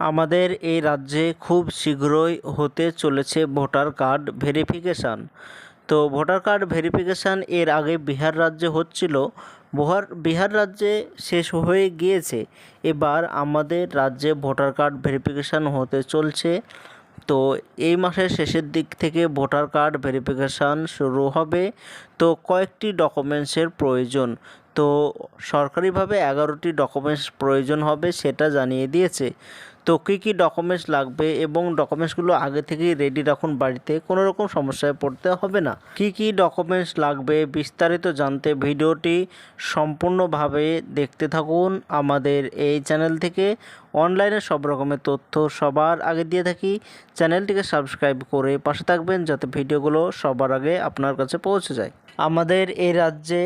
আমাদের এই রাজ্যে খুব শীঘ্রই হতে চলেছে ভোটার কার্ড ভেরিফিকেশান। তো ভোটার কার্ড ভেরিফিকেশান এর আগে বিহার রাজ্যে হচ্ছিল। বিহার বিহার রাজ্যে শেষ হয়ে গিয়েছে। এবার আমাদের রাজ্যে ভোটার কার্ড ভেরিফিকেশান হতে চলছে। তো এই মাসের শেষের দিক থেকে ভোটার কার্ড ভেরিফিকেশান শুরু হবে। তো কয়েকটি ডকুমেন্টসের প্রয়োজন। তো সরকারিভাবে এগারোটি ডকুমেন্টস প্রয়োজন হবে সেটা জানিয়ে দিয়েছে। তো কী কী ডকুমেন্টস লাগবে এবং ডকুমেন্টসগুলো আগে থেকেই রেডি রাখুন বাড়িতে? কোনো রকম সমস্যায় পড়তে হবে না। কী কী ডকুমেন্টস লাগবে বিস্তারিত জানতে ভিডিওটি সম্পূর্ণভাবে দেখতে থাকুন আমাদের এই চ্যানেল থেকে। অনলাইনে সব রকমের তথ্য সবার আগে দিয়ে থাকি। চ্যানেলটিকে সাবস্ক্রাইব করে পাশে থাকবেন যাতে ভিডিওগুলো সবার আগে আপনার কাছে পৌঁছে যায়। আমাদের এই রাজ্যে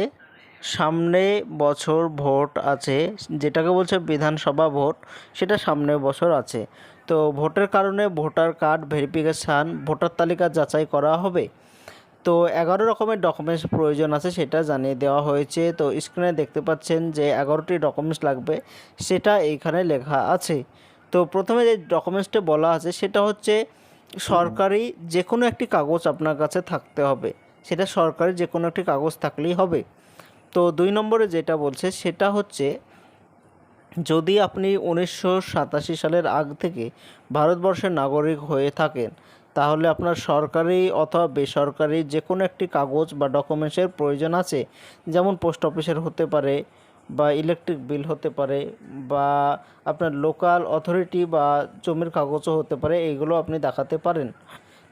সামনে বছর ভোট আছে, যেটাকে বলছে বিধানসভা ভোট, সেটা সামনের বছর আছে। তো ভোটের কারণে ভোটার কার্ড ভেরিফিকেশান, ভোটার তালিকা যাচাই করা হবে। তো এগারো রকমের ডকুমেন্টস প্রয়োজন আছে, সেটা জানিয়ে দেওয়া হয়েছে। তো স্ক্রিনে দেখতে পাচ্ছেন যে এগারোটি ডকুমেন্টস লাগবে, সেটা এইখানে লেখা আছে। তো প্রথমে যে ডকুমেন্টসটা বলা আছে, সেটা হচ্ছে সরকারি যে কোনো একটি কাগজ আপনার কাছে থাকতে হবে। সেটা সরকারি যে কোনো একটি কাগজ থাকলেই হবে। তো দুই নম্বরে যেটা বলছে, সেটা হচ্ছে যদি আপনি উনিশশো সাতাশি সালের আগ থেকে ভারতবর্ষের নাগরিক হয়ে থাকেন, তাহলে আপনার সরকারি অথবা বেসরকারি যে কোনো একটি কাগজ বা ডকুমেন্টসের প্রয়োজন আছে। যেমন পোস্ট অফিসের হতে পারে বা ইলেকট্রিক বিল হতে পারে বা আপনার লোকাল অথরিটি বা জমির কাগজও হতে পারে, এইগুলো আপনি দেখাতে পারেন।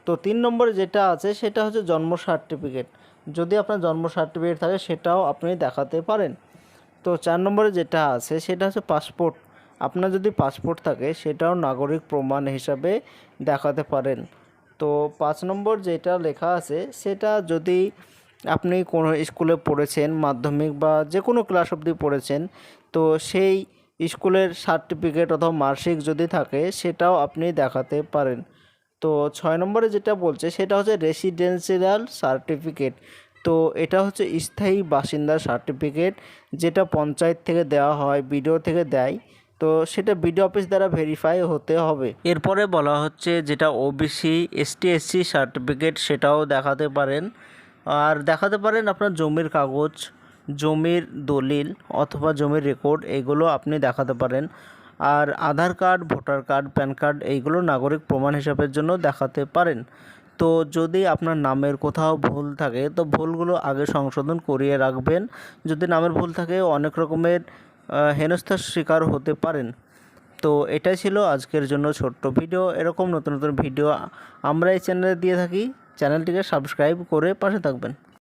তো তিন নম্বরে যেটা আছে, সেটা হচ্ছে জন্ম সার্টিফিকেট যদি আপনার জন্ম সার্টিফিকেট থাকে, সেটাও আপনি দেখাতে পারেন। তো চার নম্বরে যেটা আছে, সেটা হচ্ছে পাসপোর্ট আপনার যদি পাসপোর্ট থাকে, সেটাও নাগরিক প্রমাণ হিসাবে দেখাতে পারেন। তো পাঁচ নম্বর যেটা লেখা আছে, সেটা যদি আপনি কোনো স্কুলে পড়েছেন, মাধ্যমিক বা যে কোনো ক্লাস অবধি পড়েছেন, তো সেই স্কুলের সার্টিফিকেট অথবা মার্কশিট যদি থাকে, সেটাও আপনি দেখাতে পারেন। তো ছয় নম্বরে যেটা বলছে, সেটা হচ্ছে রেসিডেন্সিয়াল সার্টিফিকেট তো এটা হচ্ছে স্থায়ী বাসিন্দার সার্টিফিকেট যেটা পঞ্চায়েত থেকে দেওয়া হয়, বিডিও থেকে দেয়। তো সেটা বিডিও অফিস দ্বারা ভেরিফাই হতে হবে। এরপরে বলা হচ্ছে যেটা ওবিসি এসটি এসসি সার্টিফিকেট সেটাও দেখাতে পারেন। আর দেখাতে পারেন আপনার জমির কাগজ, জমির দলিল অথবা জমির রেকর্ড এগুলো আপনি দেখাতে পারেন। আর Aadhaar card, voter card, PAN card এইগুলো নাগরিক প্রমাণ হিসাবের জন্য দেখাতে পারেন। তো যদি আপনার নামের কোথাও ভুল থাকে, তো ভুলগুলো আগে সংশোধন করিয়ে রাখবেন। যদি নামের ভুল থাকে, অনেক রকমের হেনস্থার শিকার হতে পারেন। তো এটাই ছিল আজকের জন্য ছোট্ট ভিডিও। এরকম নতুন নতুন ভিডিও আমরা এই চ্যানেলে দিয়ে থাকি। চ্যানেলটিকে সাবস্ক্রাইব করে পাশে থাকবেন।